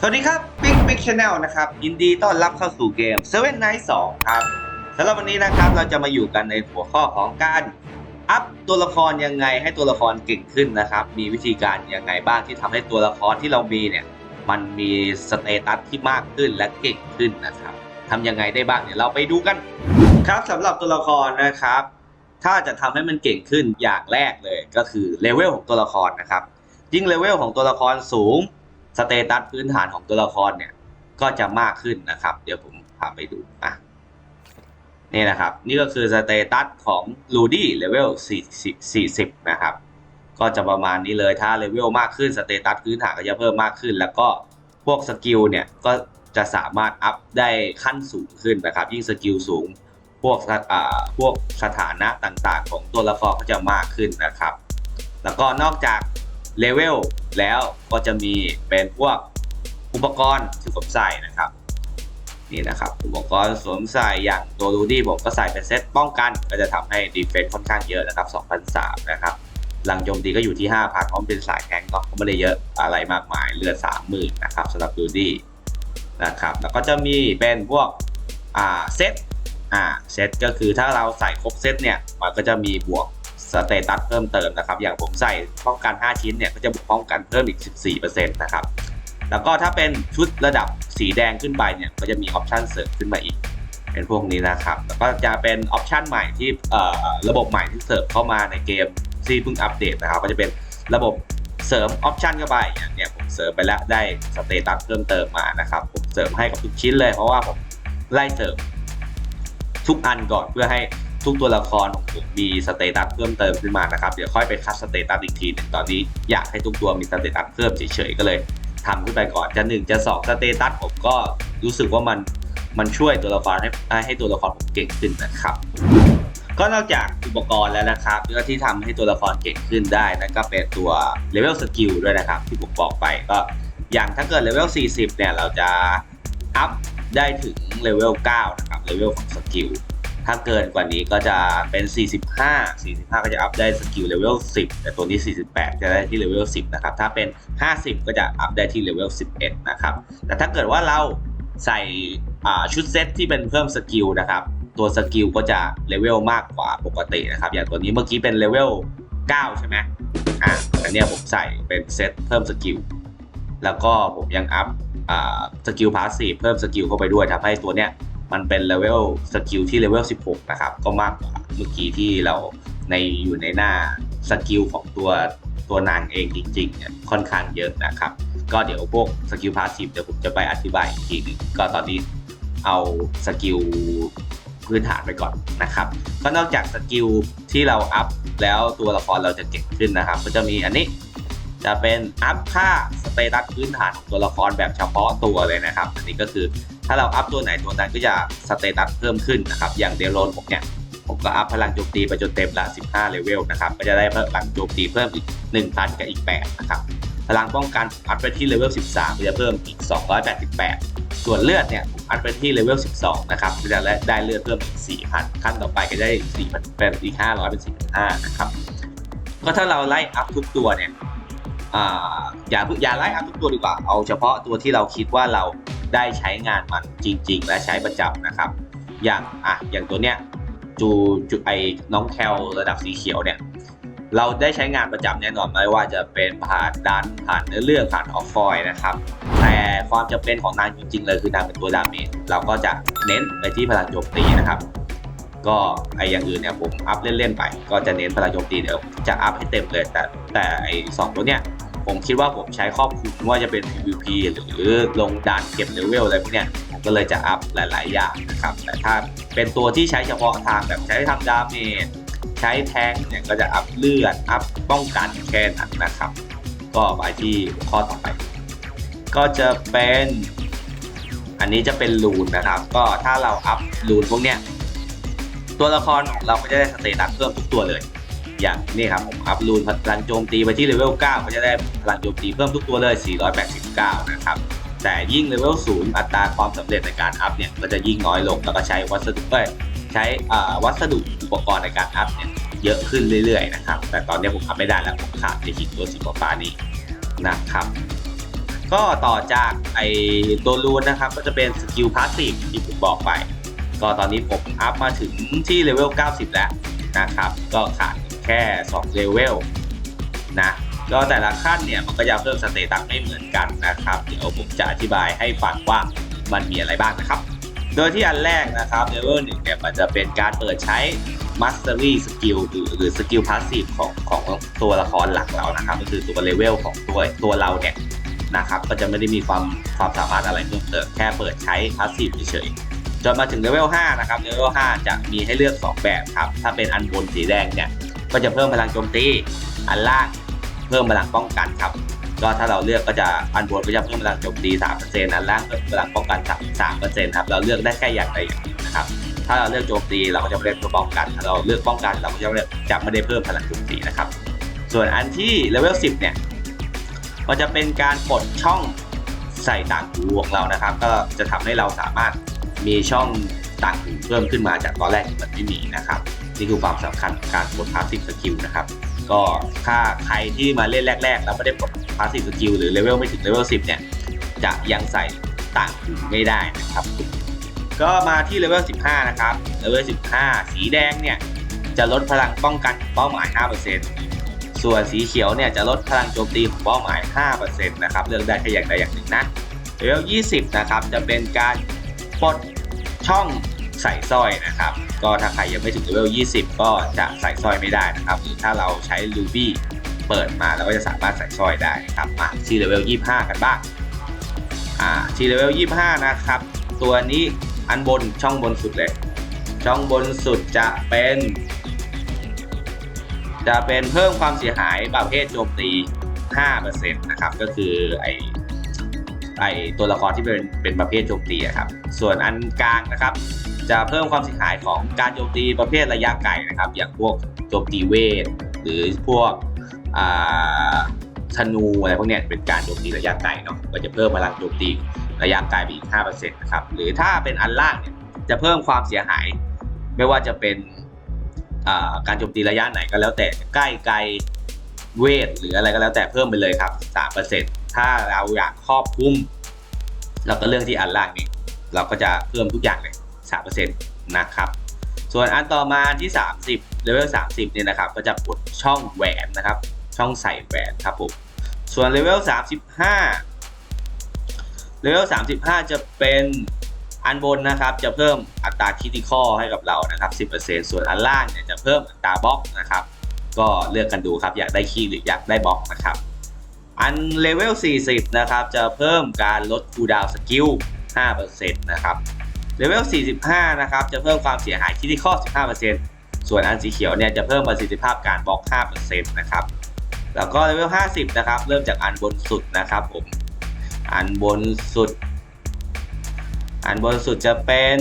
สวัสดีครับ Big Big Channel นะครับยินดีต้อนรับเข้าสู่เกม Seven Night 2ครับสำหรับวันนี้นะครับเราจะมาอยู่กันในหัวข้อของการอัพตัวละครยังไงให้ตัวละครเก่งขึ้นนะครับ มีวิธีการยังไงบ้างที่ทำให้ตัวละครที่เรามีเนี่ย มันมีสเตตัสที่มากขึ้นและเก่งขึ้นนะครับทำยังไงได้บ้างเดี๋ยเราไปดูกัน ครับสำหรับตัวละครนะครับ ถ้าจะทำให้มันเก่งขึ้นอย่างแรกเลยก็คือเลเวลของตัวละครนะครับยิ่งเลเวลของตัวละครสูง สเตตัสพื้นฐานของตัวละครเนี่ย ก็จะมากขึ้นนะครับ เดี๋ยวผมพาไปดูอะนี่นะครับ นี่ก็คือสเตตัสของลูดี้เลเวล40 นะครับ ก็จะประมาณนี้เลยถ้าเลเวลมากขึ้นสเตตัสพื้นฐานก็จะเพิ่มมากขึ้น แล้วก็พวกสกิลเนี่ยก็จะสามารถอัพได้ขั้นสูงขึ้นนะครับ ยิ่งสกิลสูง พวกอ่าพวกสถานะต่างๆ ของตัวละครก็จะมากขึ้นนะครับ แล้วก็นอกจาก เลเวลแล้วก็จะมีเป็นพวกอุปกรณ์ที่ผมใส่นะครับนี่นะครับอุปกรณ์สวมใส่อย่างตัวรูดี้ผมก็ใส่เป็นเซตป้องกัน ก็จะทำให้ดีเฟนซ์ค่อนข้างเยอะนะครับ2,003นะครับหลังโจมตีก็อยู่ที่ 5,000เพราะมันเป็นสายแทงก์เนาะก็ไม่ได้เยอะอะไรมากมายเลือด30,000นะครับสำหรับรูดี้นะครับแล้วก็จะมีเป็นพวกอ่าเซตอ่าเซตก็คือถ้าเราใส่ครบเซตเนี่ยมันก็จะมีบวก สเตตัสเพิ่มเติมนะครับ อย่างผมใส่ป้องกัน 5 ชิ้นเนี่ยก็จะบวกป้องกันเพิ่มอีก 14%นะครับ แล้วก็ถ้าเป็นชุดระดับสีแดงขึ้นไปเนี่ยก็จะมีออปชันเสริมขึ้นมาอีก เป็นพวกนี้นะครับ แล้วก็จะเป็นออปชันใหม่ที่ระบบใหม่ที่เสริมเข้ามาในเกมที่เพิ่งอัปเดตนะครับ ก็จะเป็นระบบเสริมออปชันเข้าไปอย่างเนี่ยผมเสริมไปแล้วได้สเตตัสเพิ่มเติมมานะครับ ผมเสริมให้กับทุกชิ้นเลยเพราะว่าผมไล่เสริมทุกอันก่อนเพื่อให้ ทุกตัวละครของผมมีสเตตัสเพิ่มเติมขึ้นมานะครับ เดี๋ยวค่อยไปคัดสเตตัสอีกทีหนึงตอนนี้อยากให้ทุกตัวมีสเตตัสเพิ่มเฉยๆก็เลยทำขึ้นไปก่อนจะหนึ่งจะสองสเตตัสผมก็รู้สึกว่ามันมันช่วยตัวละครให้ให้ตัวละครผมเก่งขึ้นนะครับ ก็นอกจากอุปกรณ์แล้วนะครับก็ที่ทำให้ตัวละครเก่งขึ้นได้นั่นก็เป็นตัวเลเวลสกิลด้วยนะครับ ที่ผมบอกไปก็อย่างถ้าเกิดเลเวล40 เนี่ย เราจะอัพได้ถึงเลเวล9นะครับเลเวลของสกิล ถ้าเกินกว่านี้ก็จะเป็น 45 45 ก็จะอัพได้สกิลเลเวล 10 แต่ตัวนี้ 48 จะได้ที่เลเวล 10 นะครับ ถ้าเป็น 50 ก็จะอัพได้ที่เลเวล 11 นะครับ แต่ถ้าเกิดว่าเราใส่ชุดเซตที่เป็นเพิ่มสกิลนะครับ ตัวสกิลก็จะเลเวลมากกว่าปกตินะครับ อย่างตัวนี้เมื่อกี้เป็นเลเวล 9 ใช่ไหมอ่าอันนี้ผมใส่เป็นเซตเพิ่มสกิล แล้วก็ผมยังอัพสกิลพาสซีฟเพิ่มสกิลเข้าไปด้วยทำให้ตัวเนี้ย มันเป็นเลเวลสกิลที่เลเวล 16 นะครับ ก็มากกว่าเมื่อกี้ที่เราในอยู่ในหน้าสกิลของตัวตัวนางเองจริงๆเนี่ยค่อนข้างเยอะนะครับ ก็เดี๋ยวพวกสกิลพาสซีฟเดี๋ยวผมจะไปอธิบายอีกทีนึงก็ตอนนี้เอาสกิลพื้นฐานไปก่อนนะครับ ก็นอกจากสกิลที่เราอัพแล้วตัวละครเราจะเก่งขึ้นนะครับ ก็จะมีอันนี้ จะเป็นอัพค่าสเตตัสพื้นฐานของตัวละครแบบเฉพาะตัวเลยนะครับ อันนี้ก็คือถ้าเราอัพตัวไหนตัวนั้นก็จะสเตตัสเพิ่มขึ้นนะครับ อย่างเดลโลนผมเนี่ยผมก็อัพพลังโจมตีไปจนเต็มละ 15 เลเวลนะครับ ก็จะได้พลังโจมตีเพิ่มอีก 1,000 กับอีก 8 นะครับ พลังป้องกันอัพไปที่เลเวล 13 ก็จะเพิ่มอีก 288 ส่วนเลือดเนี่ยผมอัพไปที่เลเวล 12 นะครับ ก็จะได้เลือดเพิ่มอีก 4,000 ขั้นต่อไปก็ได้4,000เป็นอีก 500 เป็น4,500 นะครับ ก็ถ้าเราไล่อัพทุกตัวเนี่ย อ่าอย่าอย่าไล่อัพทุกตัวดีกว่า เอาเฉพาะตัวที่เราคิดว่าเราได้ใช้งานมันจริง ๆ และใช้ประจำนะครับ อย่างอะอย่างตัวเนี้ยจูจูไอ้น้องแคลระดับสีเขียวเนี่ยเราได้ใช้งานประจำแน่นอนไม่ว่าจะเป็นผ่านดันผ่านเนื้อเรื่องผ่านออฟฟอยนะครับ แต่ความจำเป็นของนางจริงๆเลยคือนางเป็นตัวดาเมจเราก็จะเน้นไปที่พลังโจมตีนะครับ ก็ไออย่างอื่นเนี่ยผมอัพเล่นๆไป ก็จะเน้นพลังโจมตีเดี๋ยวจะอัพให้เต็มเลยแต่แต่ไอสองตัวเนี้ย ผมคิดว่าผมใช้ครอบคลุมว่าจะเป็น PVP หรือลงดันเก็บเลเวลอะไรพวกเนี้ยผมก็เลยจะอัพหลาย ๆ อย่างนะครับ แต่ถ้าเป็นตัวที่ใช้เฉพาะทางแบบใช้ทำดาเมจใช้แทงเนี่ยก็จะอัพเลือดอัพป้องกันแค่นั้นนะครับ ก็ไปที่ข้อต่อไป ก็จะเป็นอันนี้จะเป็นรูนนะครับ ก็ถ้าเราอัพรูนพวกเนี้ยตัวละครของเราก็จะได้สเตตัสเพิ่มทุกตัวเลย อย่างนี่ครับผมอัพรูนพลังโจมตีไปที่เลเวล 9 ก็จะได้พลังโจมตีเพิ่มทุกตัวเลย 489 นะครับ แต่ยิ่งเลเวล 0 อัตราความสำเร็จในการอัพเนี่ยก็จะยิ่งน้อยลงแล้วก็ใช้วัสดุใช้อ่าวัสดุอุปกรณ์ในการอัพเนี่ยเยอะขึ้นเรื่อยๆนะครับ แต่ตอนนี้ผมอัพไม่ได้แล้วผมขาดในหินตัวสีฟ้านี้นะครับ ก็ต่อจากไอตัวรูนนะครับ ก็จะเป็นสกิลพาสซีฟที่ผมบอกไป ก็ตอนนี้ผมอัพมาถึงที่เลเวล 90 แล้วนะครับ ก็ขาด แค่2เลเวลนะก็แต่ละขั้นเนี่ยมันก็จะเพิ่มสเตตัสไม่เหมือนกันนะครับ เดี๋ยวผมจะอธิบายให้ฟังว่ามันมีอะไรบ้างนะครับ โดยที่อันแรกนะครับเลเวลหนึ่งเนี่ยมันจะเป็นการเปิดใช้ Mastery Skill หรือหรือสกิลพาสซีฟของของตัวละครหลักเรานะครับ ก็คือตัวเลเวลของตัวตัวเราเนี่ยนะครับก็จะไม่ได้มีความความสามารถอะไรเพิ่มเติมแค่เปิดใช้พาสซีฟเฉยๆจนมาถึงเลเวล5นะครับเลเวล5จะมีให้เลือก 2 แบบครับ ถ้าเป็นอันบนสีแดงเนี่ย ก็จะเพิ่มพลังโจมตี อันล่างเพิ่มพลังป้องกันครับ ก็ถ้าเราเลือกก็จะอันบนก็จะเพิ่มพลังโจมตี3%อันล่างเพิ่มพลังป้องกัน3%ครับ เราเลือกได้แค่อย่างใดอย่างหนึ่งนะครับ ถ้าเราเลือกโจมตีเราก็จะไม่ได้เพิ่มป้องกัน ถ้าเราเลือกป้องกันเราก็จะไม่ได้จะไม่ได้เพิ่มพลังโจมตีนะครับ ส่วนอันที่เลเวล10 เนี่ยมันจะเป็นการกดช่องใส่ต่างหูของเรานะครับ ก็จะทำให้เราสามารถมีช่องต่างหูเพิ่มขึ้นมาจากตอนแรกที่มันไม่มีนะครับ นี่คือความสำคัญของการกดพาสซีฟสกิลนะครับ ก็ถ้าใครที่มาเล่นแรกๆ แล้วไม่ได้กดพาสซีฟสกิลหรือเลเวลไม่ถึงเลเวล10เนี่ย จะยังใส่ต่างหูไม่ได้นะครับ ก็มาที่เลเวล15นะครับเลเวล15สีแดงเนี่ย จะลดพลังป้องกันของเป้าหมาย5%ส่วนสีเขียวเนี่ยจะลดพลังโจมตีของเป้าหมาย 5%นะครับ เลือกได้แค่อย่างใดอย่างหนึ่งนะเลเวล20 นะครับ จะเป็นการปลดช่องใส่สร้อยนะครับ ก็ถ้าใครยังไม่ถึงเลเวล 20 ก็จะใส่สร้อยไม่ได้นะครับหรือถ้าเราใช้ลูบี้เปิดมาเราก็จะสามารถใส่สร้อยได้นะครับมาที่เลเวล 25 กันบ้างอ่าที่เลเวล 25 นะครับ ตัวนี้อันบนช่องบนสุดเลย ช่องบนสุดจะเป็น จะเป็นเพิ่มความเสียหายประเภทโจมตี 5%นะครับ ก็คือไอไอตัวละครที่เป็นเป็นประเภทโจมตีครับ ส่วนอันกลางนะครับ จะเพิ่มความเสียหายของการโจมตีประเภทระยะไกลนะครับ อย่างพวกโจมตีเวท หรือพวกธนูอะไรพวกนี้เป็นการโจมตีระยะไกลเนาะก็จะเพิ่มพลังโจมตีระยะไกลไปอีก5%นะครับหรือถ้าเป็นอันล่างเนี่ยจะเพิ่มความเสียหาย ไม่ว่าจะเป็นการโจมตีระยะไหนก็แล้วแต่ใกล้ไกลเวท หรืออะไรก็แล้วแต่เพิ่มไปเลยครับ 3%ถ้าเราอยากครอบคลุมเราก็เรื่องที่อันล่างนี้ เราก็จะเพิ่มทุกอย่างเลย 3%นะครับส่วนอันต่อมาที่ 30เลเวล30เนี่ยนะครับก็จะปลดช่องแหวนนะครับ ช่องใส่แหวนครับผมส่วนเลเวล35เลเวล35 จะเป็นอันบนนะครับจะเพิ่มอัตราคิติคอให้กับเรานะครับ 10%ส่วนอันล่างเนี่ยจะเพิ่มอัตราบล็อกนะครับ ก็เลือกกันดูครับอยากได้คีย์หรืออยากได้บล็อกนะครับ อันเลเวล40 นะครับ จะเพิ่มการลดคูดาวสกิล5%นะครับ เลเวล 45 นะครับ จะเพิ่มความเสียหายคิติคอ15%ส่วนอันสีเขียวเนี่ยจะเพิ่มประสิทธิภาพการบล็อก 5%นะครับ แล้วก็เลเวล 50 นะครับ เริ่มจากอันบนสุดนะครับผม อันบนสุด อันบนสุดจะเป็น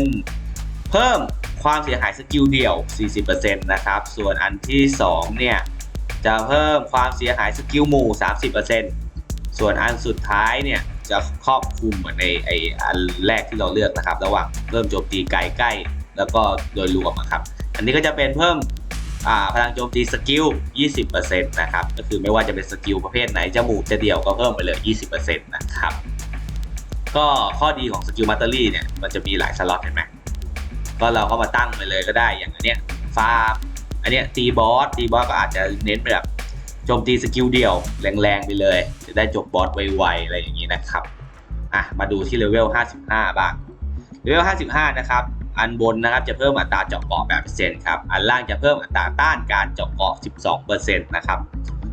เพิ่มความเสียหายสกิลเดี่ยว 40%นะครับ ส่วนอันที่ 2 เนี่ย จะเพิ่มความเสียหายสกิลหมู่ 30%ส่วนอันสุดท้ายเนี่ย จะครอบคลุมเหมือนในไออันแรกที่เราเลือกนะครับ ระหว่างเพิ่มโจมตีไกลใกล้ แล้วก็โดยรวมอะครับ อันนี้ก็จะเป็นเพิ่มพลังโจมตีสกิล 20%นะครับ ก็คือไม่ว่าจะเป็นสกิลประเภทไหนจะหมู่จะเดี่ยวก็เพิ่มไปเลย 20%นะครับ ก็ข้อดีของสกิลมัตเตอรี่เนี่ย มันจะมีหลายสล็อตเห็นไหม ก็เราก็มาตั้งไปเลยก็ได้ อย่างอันเนี้ยฟาร์ม อันเนี้ยตีบอส ตีบอสก็อาจจะเน้นแบบ โจมตีสกิลเดี่ยวแรงๆไปเลย จะได้จบบอสไวๆอะไรอย่างนี้นะครับอะมาดูที่เลเวล 55 บ้างเลเวล 55 นะครับ อันบนนะครับจะเพิ่มอัตราเจาะเกาะแบบเปอร์เซ็นต์ครับ อันล่างจะเพิ่มอัตราต้านการเจาะเกาะ 12%นะครับ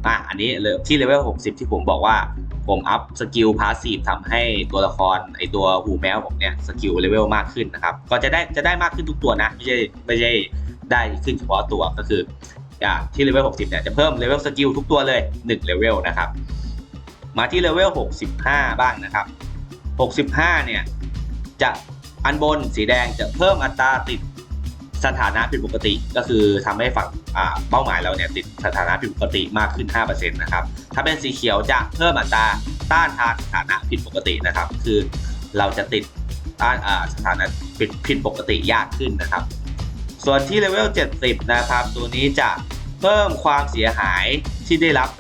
อะอันนี้ที่เลเวล 60 ที่ผมบอกว่าผมอัพสกิลพาสซีฟทำให้ตัวละครไอตัวหูแมวผมเนี่ยสกิลเลเวลมากขึ้นนะครับ ก็จะได้จะได้มากขึ้นทุกตัวนะ ไม่ใช่ไม่ใช่ได้ขึ้นเฉพาะตัวก็คือ อย่างที่เลเวล 60 เนี่ย จะเพิ่มเลเวลสกิลทุกตัวเลย 1 เลเวลนะครับ มาที่เลเวล 65 บ้างนะครับ 65 เนี่ย จะอันบนสีแดงจะเพิ่มอัตราติดสถานะผิดปกติ ก็คือทำให้ฝั่งเป้าหมายเราเนี่ยติดสถานะผิดปกติมากขึ้น 5%นะครับ ถ้าเป็นสีเขียวจะเพิ่มอัตราต้านทานสถานะผิดปกตินะครับ คือเราจะติดต้านสถานะผิดผิดปกติยากขึ้นนะครับ ส่วนที่เลเวล 70 นะครับ ตัวนี้จะเพิ่มความเสียหายที่ได้รับ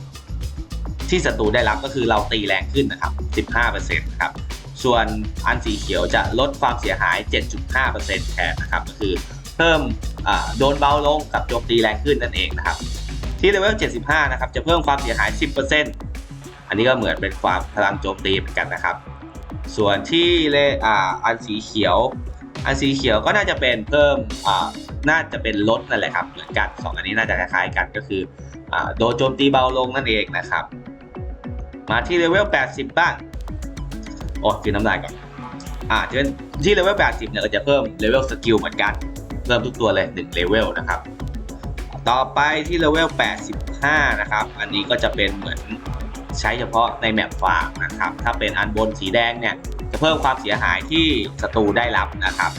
ที่ศัตรูได้รับก็คือเราตีแรงขึ้นนะครับ 15%นะครับ ส่วนอันสีเขียวจะลดความเสียหาย 7.5%แทนนะครับ ก็คือเพิ่มโดนเบาลงกับโจมตีแรงขึ้นนั่นเองนะครับ ที่เลเวล 75 นะครับ จะเพิ่มความเสียหาย 10%อันนี้ก็เหมือนเป็นความพลังโจมตีเหมือนกันนะครับ ส่วนที่เลอ่าอันสีเขียว อันสีเขียวก็น่าจะเป็นเพิ่มน่าจะเป็นลดนั่นแหละครับเหมือนกันสองอันนี้น่าจะคล้ายๆกันก็คืออโดนโจมตีเบาลงนั่นเองนะครับ มาที่เลเวล 80 บ้างโอ้กินน้ำลายก่อนอ่าที่ที่เลเวล 80 เนี่ยก็จะเพิ่มเลเวลสกิลเหมือนกันเพิ่มทุกตัวเลย1เลเวลนะครับ ต่อไปที่เลเวล 85 นะครับ อันนี้ก็จะเป็นเหมือนใช้เฉพาะในแมปฟาร์มนะครับ ถ้าเป็นอันบนสีแดงเนี่ย เพิ่มความเสียหายที่ศัตรูได้รับนะครับ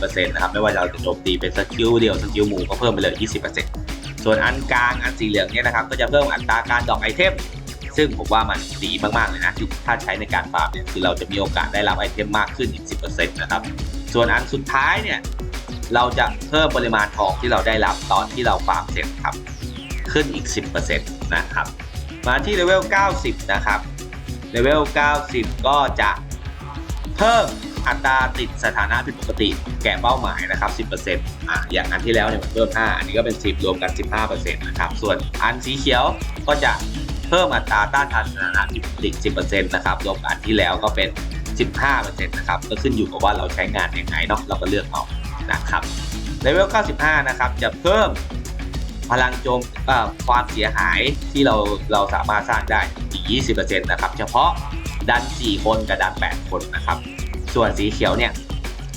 20%นะครับไม่ว่าเราจะโจมตีเป็นสกิลเดียวสกิลหมู่ก็เพิ่มไปเลย 20%ส่วนอันกลางอันสีเหลืองเนี่ยนะครับก็จะเพิ่มอัตราการดอกไอเทมซึ่งผมว่ามันดีมากๆเลยนะที่ถ้าใช้ในการฟาร์มเนี่ยคือเราจะมีโอกาสได้รับไอเทมมากขึ้นอีก 10%นะครับส่วนอันสุดท้ายเนี่ยเราจะเพิ่มปริมาณทองที่เราได้รับตอนที่เราฟาร์มเสร็จครับขึ้นอีก 10%นะครับมาที่เลเวล 90 นะครับเลเวล 90 ก็จะ เพิ่มอัตราติดสถานะผิดปกติแก่เป้าหมายนะครับ 10%อะอย่างอันที่แล้วเนี่ยมันเพิ่ม 5 อันนี้ก็เป็น 10 รวมกัน 15%นะครับ ส่วนอันสีเขียวก็จะเพิ่มอัตราต้านทานสถานะผิดปกติ 10%นะครับ รวมกับอันที่แล้วก็เป็น 15%นะครับ ก็ขึ้นอยู่กับว่าเราใช้งานยังไงเนาะ เราก็เลือกเอานะครับเลเวล 95 นะครับ จะเพิ่มพลังโจมความเสียหายที่เราเราสามารถสร้างได้อีก 20%นะครับ เฉพาะ ดัน 4 คนกับดัน 8 คนนะครับ ส่วนสีเขียวเนี่ย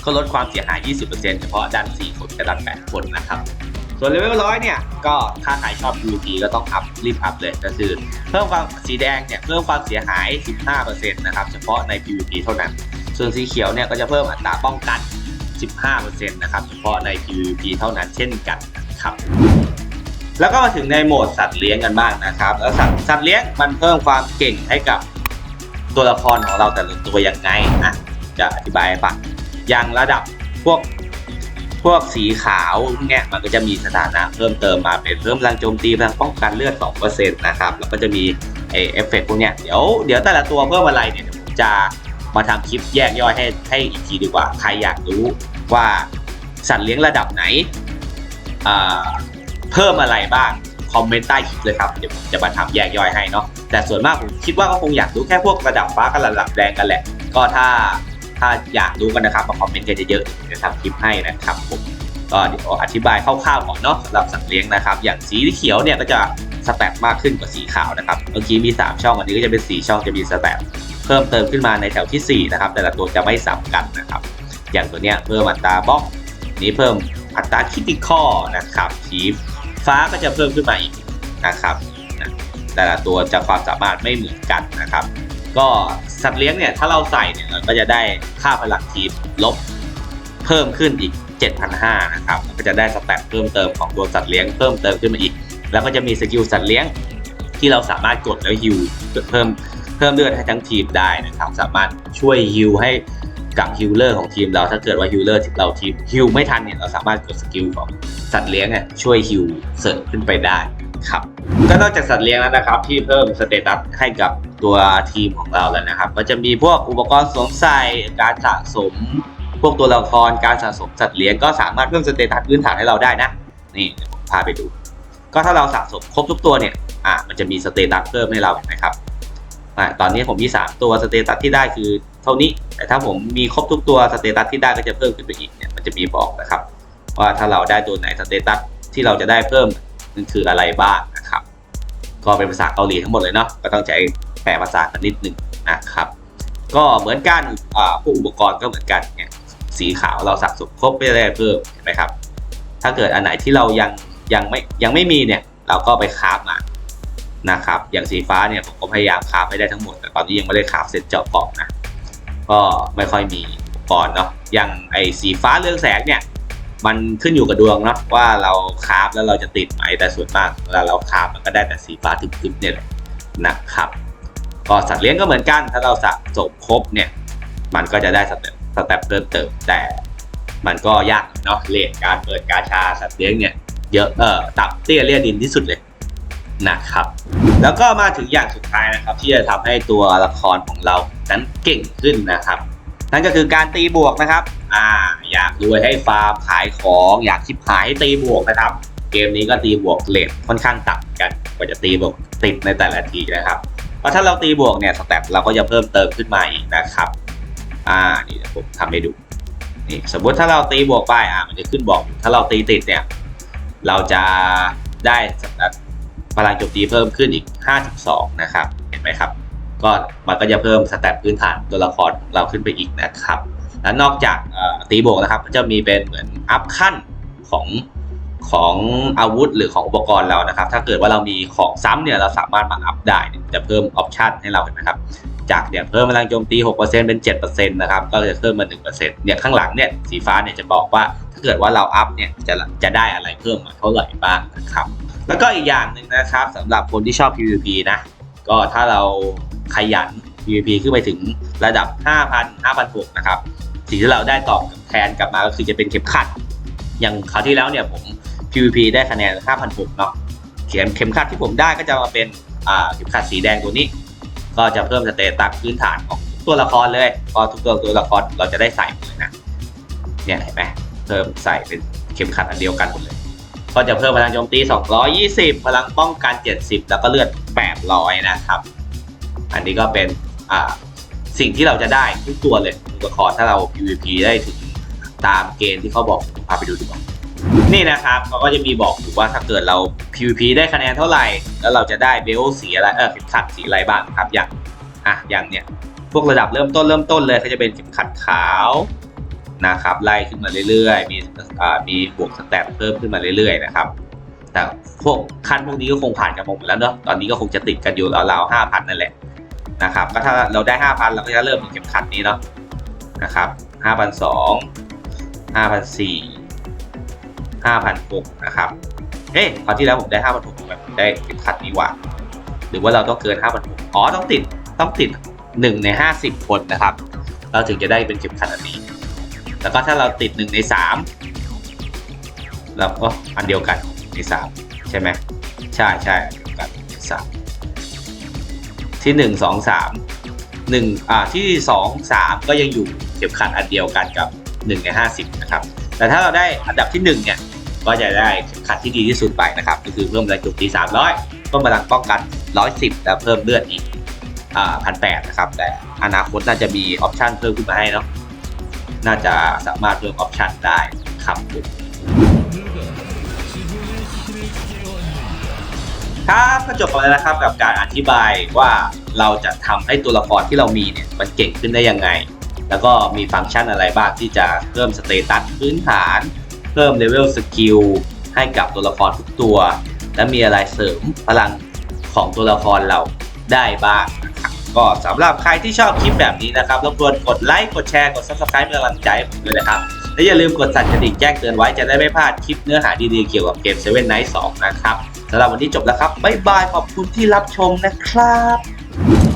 ก็ลดความเสียหาย 20%เฉพาะดัน 4 คนกับดัน 8 คนนะครับ ส่วนเลเวล100เนี่ย ก็ถ้าใครชอบ PVP ก็ต้องอัพรีบอัพเลยก็คือ เพิ่มความสีแดงเนี่ยเพิ่มความเสียหาย 15%นะครับเฉพาะใน PVP เท่านั้น ส่วนสีเขียวเนี่ยก็จะเพิ่มอัตราป้องกัน 15%นะครับเฉพาะใน PVP เท่านั้นเช่นกันครับแล้วก็มาถึงในโหมดสัตว์เลี้ยงกันบ้างนะครับแล้วสัตว์สัตว์เลี้ยงมันเพิ่มความเก่งให้กับ ตัวละครของเราแต่ละตัวยังไงอะจะอธิบายให้ฟังอย่างระดับพวกพวกสีขาวเนี่ยมันก็จะมีสถานะเพิ่มเติมมาเป็นเพิ่มพลังโจมตีพลังป้องกันเลือด2%นะครับแล้วก็จะมีไอเอฟเฟกต์พวกเนี้ยเดี๋ยวเดี๋ยวแต่ละตัวเพิ่มอะไรเนี่ยผมจะมาทำคลิปแยกย่อยให้ให้อีกทีดีกว่า ใครอยากรู้ว่าสัตว์เลี้ยงระดับไหนเพิ่มอะไรบ้าง คอมเมนต์ใต้คลิปเลยครับ เดี๋ยวผมจะมาทำแยกย่อยให้เนาะแต่ส่วนมากผมคิดว่าก็คงอยากรู้แค่พวกระดับฟ้ากับระดับแดงกันแหละ ก็ถ้าถ้าอยากรู้กันนะครับมาคอมเมนต์กันเยอะๆเดี๋ยวทำคลิปให้นะครับผมก็เดี๋ยวอธิบายคร่าวๆก่อนเนาะสำหรับสัตว์เลี้ยงนะครับ อย่างสีเขียวเนี่ยก็จะสแตทมากขึ้นกว่าสีขาวนะครับเมื่อกี้มี 3 ช่องอันนี้ก็จะเป็น 4 ช่องจะมีสแตทเพิ่มเติมขึ้นมาในแถวทีสี่4 นะครับ แต่ละตัวจะไม่ซ้ำกันนะครับ อย่างตัวเนี้ยเพิ่มอัตราบล็อกนี้เพิ่มอัตราคิติคอนะครับสีฟ ฟ้าก็จะเพิ่มขึ้นมาอีกนะครับนะแต่ละตัวจะความสามารถไม่เหมือนกันนะครับ ก็สัตว์เลี้ยงเนี่ยถ้าเราใส่เนี่ยก็จะได้ค่าพลังทีมลบเพิ่มขึ้นอีก 7,500นะครับก็จะได้สแตทเพิ่มเติมของตัวสัตว์เลี้ยงเพิ่มเติมขึ้นมาอีก แล้วก็จะมีสกิลสัตว์เลี้ยงที่เราสามารถกดแล้วฮิวเพิ่มเพิ่มเลือดให้ทั้งทีมได้นะครับสามารถช่วยฮิวให้กับฮิลเลอร์ของทีมเราถ้าเกิดว่าฮิลเลอร์เราทีมฮิวไม่ทันเนี่ยเราสามารถกดสกิลของ สัตว์เลี้ยงเนี่ยช่วยฮิวเสริมขึ้นไปได้ครับก็นอกจากสัตว์เลี้ยงแล้วนะครับ ที่เพิ่มสเตตัสให้กับตัวทีมของเราแล้วนะครับ ก็จะมีพวกอุปกรณ์สวมใส่การสะสม พวกตัวละครการสะสมสัตว์เลี้ยงก็สามารถเพิ่มสเตตัสพื้นฐานให้เราได้นะ นี่ผมพาไปดู ก็ถ้าเราสะสมครบทุกตัวเนี่ยอะมันจะมีสเตตัสเพิ่มให้เราเห็นไหมครับอะตอนนี้ผมมี 3 ตัวสเตตัสที่ได้คือเท่านี้ แต่ถ้าผมมีครบทุกตัวสเตตัสที่ได้ก็จะเพิ่มขึ้นไปอีกเนี่ยมันจะมีบอกนะครับ ว่าถ้าเราได้ตัวไหนสเตตัสที่เราจะได้เพิ่มมันคืออะไรบ้างนะครับ ก็เป็นภาษาเกาหลีทั้งหมดเลยเนาะก็ต้องใช้แปลภาษากันนิดหนึ่งนะครับ ก็เหมือนกันอ่าพวกอุปกรณ์ก็เหมือนกันเนี่ยสีขาวเราสะสมครบไปได้เพิ่มเห็นไหมครับ ถ้าเกิดอันไหนที่เรายังยังไม่ยังไม่มีเนี่ยเราก็ไปคราฟมานะครับ อย่างสีฟ้าเนี่ยผมก็พยายามคราฟให้ได้ทั้งหมด แต่ตอนนี้ยังไม่ได้คราฟเสร็จเจาะกล่องนะก็ไม่ค่อยมีอุปกรณ์เนาะอย่างไอ้สีฟ้าเรืองแสงเนี่ย มันขึ้นอยู่กับดวงนะว่าเราคราฟแล้วเราจะติดไหมแต่ส่วนมากเวลาเราคราฟมันก็ได้แต่สีฟ้าทึบๆเนี่ยแหละนะครับก็สัตว์เลี้ยงก็เหมือนกัน ถ้าเราสะสมครบเนี่ย มันก็จะได้สเต็ปสเต็ปเพิ่มเติมแต่มันก็ยากเนาะเรียนการเปิดกาชาสัตว์เลี้ยงเนี่ยเยอะเออตับเตี้ยเรียดินที่สุดเลยนะครับ แล้วก็มาถึงอย่างสุดท้ายนะครับ ที่จะทำให้ตัวละครของเรานั้นเก่งขึ้นนะครับ นั่นก็คือการตีบวกนะครับ อ่า อยากรวยให้ฟาร์มขายของอยากชิบหายให้ตีบวกนะครับ เกมนี้ก็ตีบวกเลทค่อนข้างต่ำกันกว่าจะตีบวกติดในแต่ละทีนะครับเพราะถ้าเราตีบวกเนี่ยสแตทเราก็จะเพิ่มเติมขึ้นมาอีกนะครับ อ่านี่ผมทำให้ดูนี่สมมติถ้าเราตีบวกไปอ่ามันจะขึ้นบอกถ้าเราตีติดเนี่ยเราจะได้สแตทพลังโจมตีเพิ่มขึ้นอีก 52 นะครับ เห็นไหมครับ ก็มันก็จะเพิ่มสแตทพื้นฐานตัวละครของเราขึ้นไปอีกนะครับ และนอกจากตีบวกนะครับก็จะมีเป็นเหมือนอัพขั้นของของอาวุธหรือของอุปกรณ์เรานะครับ ถ้าเกิดว่าเรามีของซ้ำเนี่ยเราสามารถมาอัพได้จะเพิ่มออปชันให้เราเห็นไหมครับ จากเนี่ยเพิ่มพลังโจมตี 6%เป็น 7%นะครับ ก็จะเพิ่มมา 1%เนี่ยข้างหลังเนี่ยสีฟ้าเนี่ยจะบอกว่าถ้าเกิดว่าเราอัพเนี่ยจะจะได้อะไรเพิ่มมาเท่าไหร่บ้างนะครับ แล้วก็อีกอย่างหนึ่งนะครับสำหรับคนที่ชอบ PVP นะ ก็ถ้าเราขยัน PVP ขึ้นไปถึงระดับ 5,000 5,600นะครับ สิ่งที่เราได้ตอบแทนกลับมาก็คือจะเป็นเข็มขัด อย่างคราวที่แล้วเนี่ยผม PVP ได้คะแนน 5,600เนาะเข็มเข็มขัดที่ผมได้ก็จะมาเป็นอ่าเข็มขัดสีแดงตัวนี้ ก็จะเพิ่มสเตตัสพื้นฐานของตัวละครเลยพอทุกตัวตัวละครเราจะได้ใส่หมดเลยนะเนี่ยเห็นไหมเพิ่มใส่เป็นเข็มขัดอันเดียวกันหมดเลย ก็จะเพิ่มพลังโจมตี 220 พลังป้องกัน 70 แล้วก็เลือด 800 นะครับ อันนี้ก็เป็นสิ่งที่เราจะได้ทุกตัวเลย ตัวละครถ้าเรา PVP ได้ถึงตามเกณฑ์ที่เขาบอกพาไปดูดีกว่านี่นะครับเขาก็จะมีบอกอยู่ว่าถ้าเกิดเรา PVP ได้คะแนนเท่าไหร่ แล้วเราจะได้เบลสีอะไรเออเข็มขัดสีอะไรบ้างครับอย่างอะอย่างเนี้ยพวกระดับเริ่มต้นเริ่มต้นเลยก็จะเป็นเข็มขัดขาวนะครับไล่ขึ้นมาเรื่อยๆ มีอ่ามีบวกสแตทเพิ่มขึ้นมาเรื่อยๆนะครับแต่พวกขั้นพวกนี้ก็คงผ่านกันหมดแล้วเนาะตอนนี้ก็คงจะติดกันอยู่ราวๆห้าพันนั่นแหละนะครับก็ถ้าเราได้ห้าพันเราก็จะเริ่มมีเข็มขัดนี้เนาะ นะครับห้าพันสองห้าพันสี่ห้าพันหกนะครับ เอ๊ะคราวที่แล้วผมได้ห้าพันหกแบบได้เข็มขัดนี้หว่า หรือว่าเราต้องเกินห้าพันหกอ๋อ ต้องติด ต้องติดหนึ่งในห้าสิบคนนะครับ เราถึงจะได้เป็นเข็มขัดอันนี้ แล้วก็ถ้าเราติดหนึ่งในสามเราก็อันเดียวกันในสามใช่ไหม ใช่ใช่อันเดียวกันในสามที่หนึ่งสองสามหนึ่งอ่าที่สองสามก็ยังอยู่ ข็มขัดอันเดียวกันกับหนึ่งในห้าสิบนะครับ แต่ถ้าเราได้อันดับที่หนึ่งเนี่ยก็จะได้เข็มขัดที่ดีที่สุดไปนะครับ ก็คือเพิ่มพลังโจมตี300เพิ่มพลังป้องกัน 110 แล้วเพิ่มเลือดอีกอ่าพันแนะครับ แต่อนาคตน่าจะมีออปชันเพิ่มขึ้นมาให้เนาะน่าจะสามารถเพิ่มออปชันได้ครับผมครับก็จบไปแล้วนะครับกับการอธิบายว่าเราจะทำให้ตัวละครที่เรามีเนี่ยมันเก่งขึ้นได้ยังไง แล้วก็มีฟังก์ชันอะไรบ้างที่จะเพิ่มสเตตัสพื้นฐาน เพิ่มเลเวลสกิลให้กับตัวละครทุกตัว และมีอะไรเสริมพลังของตัวละครเราได้บ้างนะครับก็สำหรับใครที่ชอบคลิปแบบนี้นะครับรบกวนกดไลค์กดแชร์กด subscribe เป็นกำลังใจให้ผมด้วยนะครับ และอย่าลืมกดสั่นกระดิ่งแจ้งเตือนไว้จะได้ไม่พลาดคลิปเนื้อหาดีๆเกี่ยวกับเกม Seven Night 2นะครับสำหรับวันนี้จบแล้วครับ บ๊ายบาย ขอบคุณที่รับชมนะครับ